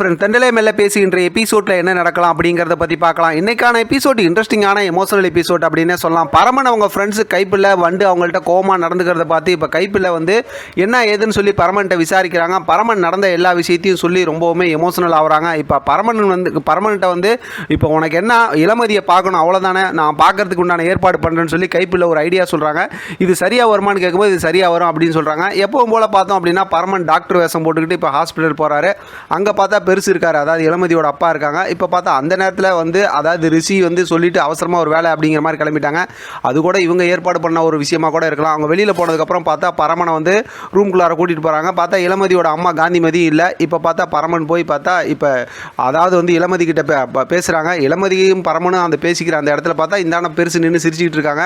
Friend தண்டலே மெல்ல பேசுகின்ற எபிசோடில் என்ன நடக்கலாம் அப்படிங்கிறத பற்றி பார்க்கலாம். இன்னைக்கான எபிசோட் இன்ட்ரெஸ்டிங்கான எமோஷனல் எபிசோட் அப்படின்னே சொல்லலாம். பரமன் அவங்க ஃப்ரெண்ட்ஸு கைப்பில் வந்து அவங்கள்ட்ட கோமா நடந்துக்கிறத பார்த்து இப்போ கைப்பில் வந்து என்ன ஏதுன்னு சொல்லி பரமன்ட்ட விசாரிக்கிறாங்க. பரமன் நடந்த எல்லா விஷயத்தையும் சொல்லி ரொம்பவுமே எமோஷனல் ஆகுறாங்க. இப்போ பரமன் வந்து பரமன்கிட்ட வந்து இப்போ உனக்கு என்ன இளமதியை பார்க்கணும் அவ்வளோதானே நான் பார்க்கறதுக்கு உண்டான ஏற்பாடு பண்ணுறேன்னு சொல்லி கைப்பில் ஒரு ஐடியா சொல்கிறாங்க இது சரியாக வருமான்னு கேட்கும்போது இது சரியாக வரும் அப்படின்னு சொல்கிறாங்க எப்பவும் போல் பார்த்தோம் அப்படின்னா பரமன் டாக்டர் வேஷம் போட்டுக்கிட்டு இப்போ ஹாஸ்பிட்டல் போகிறாரு அங்கே பார்த்தா பெருசு இருக்காரு. அதாவது இளமதியோட அப்பா இருக்காங்க. இப்போ பார்த்தா அந்த நேரத்தில் வந்து அதாவது ரிஷி வந்து சொல்லிட்டு அவசரமாக ஒரு வேலை அப்படிங்கிற மாதிரி கிளம்பிட்டாங்க. அது கூட இவங்க ஏற்பாடு பண்ண ஒரு விஷயமா கூட இருக்கலாம். அவங்க வெளியில் போனதுக்கப்புறம் பார்த்தா பரமனை வந்து ரூம்குள்ளார கூட்டிகிட்டு போகிறாங்க பார்த்தா இளமதியோட அம்மா காந்திமதி இல்லை. இப்போ பார்த்தா பரமன் போய் பார்த்தா இப்போ அதாவது வந்து இளமதி கிட்ட பேசுகிறாங்க இளமதியும் பரமனும் அந்த பேசிக்கிற அந்த இடத்துல பார்த்தா இந்தான பெருசு நின்று சிரிச்சுக்கிட்டு இருக்காங்க.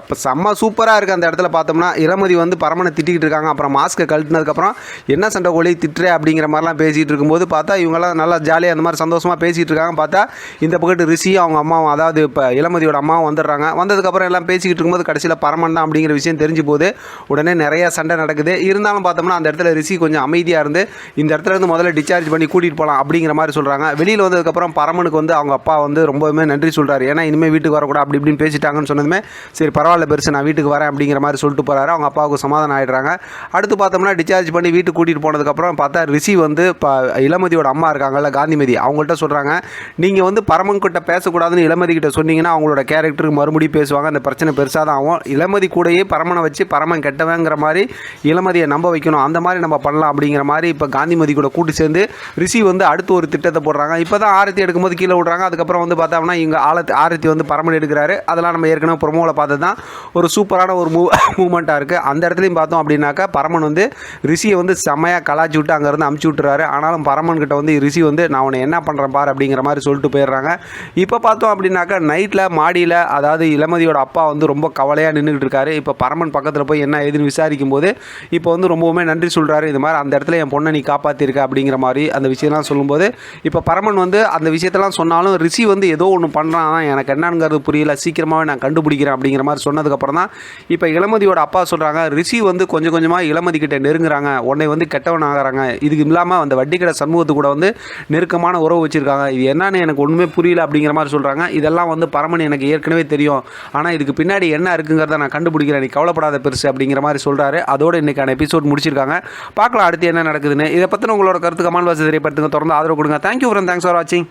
அப்போ செம்ம சூப்பராக இருக்குது அந்த இடத்துல பார்த்தோம்னா இளமதி வந்து பரமனை திட்டிக்கிட்டு இருக்காங்க. அப்புறம் மாஸ்க்கை கழட்டினதுக்கப்புறம் என்ன சண்டை கோழி திட்டுறே அப்படிங்கிற மாதிரிலாம் பேசிகிட்டு இருக்கும்போது பார்த்தா இவங்கெல்லாம் நல்லா ஜாலியாக அந்த மாதிரி சந்தோஷமாக பேசிகிட்டு இருக்காங்க பார்த்தா இந்த பக்கத்து ரிஷி அவங்க அம்மாவும் அதாவது இப்போ இளமதியோட அம்மாவும் வந்துடுறாங்க. வந்ததுக்கப்புறம் எல்லாம் பேசிக்கிட்டு இருக்கும்போது கடைசியில் பரமன் தான் அப்படிங்கிற விஷயம் தெரிஞ்சு போகுது. உடனே நிறைய சண்டை நடக்குது. இருந்தாலும் பார்த்தோம்னா அந்த இடத்துல ரிஷி கொஞ்சம் அமைதியாக இருந்து இந்த இடத்துல இருந்து முதல்ல டிஸ்சார்ஜ் பண்ணி கூட்டிகிட்டு போகலாம் அப்படிங்கிற மாதிரி சொல்கிறாங்க வெளியில் வந்ததுக்கப்புறம் பரமனுக்கு வந்து அவங்க அப்பா வந்து ரொம்பவுமே நன்றி சொல்கிறாரு ஏன்னா இனிமேல் வீட்டுக்கு வரக்கூடாது அப்படி இப்படின்னு பேசிட்டாங்கன்னு சொன்னதுமே சரி பரவாயில்ல பெருசு நான் வீட்டுக்கு வரேன் அப்படிங்கிற மாதிரி சொல்லிட்டு போகிறாரு அவங்க அப்பாவுக்கு சமாதானம் ஆகிடுறாங்க அடுத்து பார்த்தோம்னா டிஸ்சார்ஜ் பண்ணி வீட்டுக்கு கூட்டிகிட்டு போனதுக்கப்புறம் பார்த்தா ரிஷி வந்து இப்போ இளமதியோட அம்மா இருக்காங்கல்ல காந்திமதி அவங்கள்ட்ட சொல்கிறாங்க நீங்கள் வந்து பரமன் கிட்ட பேசக்கூடாதுன்னு இளமதி கிட்ட சொன்னீங்கன்னா அவங்களோட கேரக்டருக்கு மறுபடியும் பேசுவாங்க. அந்த பிரச்சனை பெருசாக தான் ஆகும். இளமதி கூடயே பரமனை வச்சு பரமன் கெட்டவங்கிற மாதிரி இளமதியை நம்ப வைக்கணும். அந்த மாதிரி நம்ம பண்ணலாம் அப்படிங்கிற மாதிரி இப்போ காந்திமதி கூட கூட்டு சேர்ந்து ரிஷி வந்து அடுத்து ஒரு திட்டத்தை போடுறாங்க. இப்போ தான் ஆரத்தி எடுக்கும்போது கீழே விடுறாங்க. அதுக்கப்புறம் வந்து பார்த்தோம்னா இங்கே ஆலத்தி ஆரத்தி வந்து பரமன் எடுக்கிறாரு. அதெல்லாம் நம்ம ஏற்கனவே ப்ரொமோவில் பார்த்தது தான் ஒரு சூப்பரான ஒரு மூவ் மூமெண்ட்டாக இருக்குது அந்த இடத்துலையும் பார்த்தோம் அப்படின்னாக்கா பரமன் வந்து ரிஷியை வந்து செம்மையாக கலாச்சி விட்டு அங்கேருந்து அமுச்சு விட்டுறாரு. ஆனாலும் பரமன் கிட்ட வந்து ரிஷி வந்து நான் உன்னை என்ன பண்ணுறேன் பார் அப்படிங்கிற மாதிரி சொல்லிட்டு போயிடுறாங்க. இப்போ பார்த்தோம் அப்படின்னாக்கா நைட்டில் மாடியில் அதாவது இளமதியோட அப்பா வந்து ரொம்ப கவலையாக நின்றுக்கிட்டு இருக்காரு. இப்போ பரமன் பக்கத்தில் போய் என்ன ஏதுன்னு விசாரிக்கும் போது இப்போ வந்து ரொம்பவுமே நன்றி சொல்கிறாரு இது மாதிரி அந்த இடத்துல என் பொண்ணை நீ காப்பாற்றிருக்க அப்படிங்கிற மாதிரி அந்த விஷயம்லாம் சொல்லும்போது இப்போ பரமன் வந்து அந்த விஷயத்தெல்லாம் சொன்னாலும் ரிஷி வந்து ஏதோ ஒன்று பண்ணுறான் ஆனால் எனக்கு என்னங்கிறது புரியல. சீக்கிரமாகவே நான் கண்டுபிடிக்கிறேன் அப்படிங்கிற மாதிரி சொன்னதுக்கப்புறம் தான் இப்போ இளமதியோட அப்பா சொல்கிறாங்க ரிஷி வந்து கொஞ்சம் கொஞ்சமாக இளமதி கிட்ட நெருங்குறாங்க. உன்னை வந்து கெட்டவன் ஆகிறாங்க இதுக்கு இல்லாமல் அந்த வட்டி கடை சமூகத்து கூட வந்து நெருக்கமான உறவு வச்சுருக்காங்க. இது என்னன்னு எனக்கு ஒன்றுமே புரியல அப்படிங்கிற மாதிரி சொல்கிறாங்க இதெல்லாம் வந்து பரமன் எனக்கு ஏற்கனவே தெரியும். ஆனால் இதுக்கு பின்னாடி என்ன இருக்குங்கிறத நான் கண்டுபிடிக்கிறேன் நீ கவலைப்படாத பெருசு அப்படிங்கிற மாதிரி சொல்கிறாரு அதோட இன்னைக்கான எபிசோட் முடிச்சிருக்காங்க. பார்க்கலாம் அடுத்து என்ன நடக்குதுன்னு. இதை பற்றின உங்களோட கருத்து கமால் வாசி தெரியப்படுத்துங்க தொடர்ந்து ஆதரவு கொடுங்க. தேங்க்யூ ஃப்ரெண்ட் தேங்க்ஸ் ஃபார் வாட்சிங்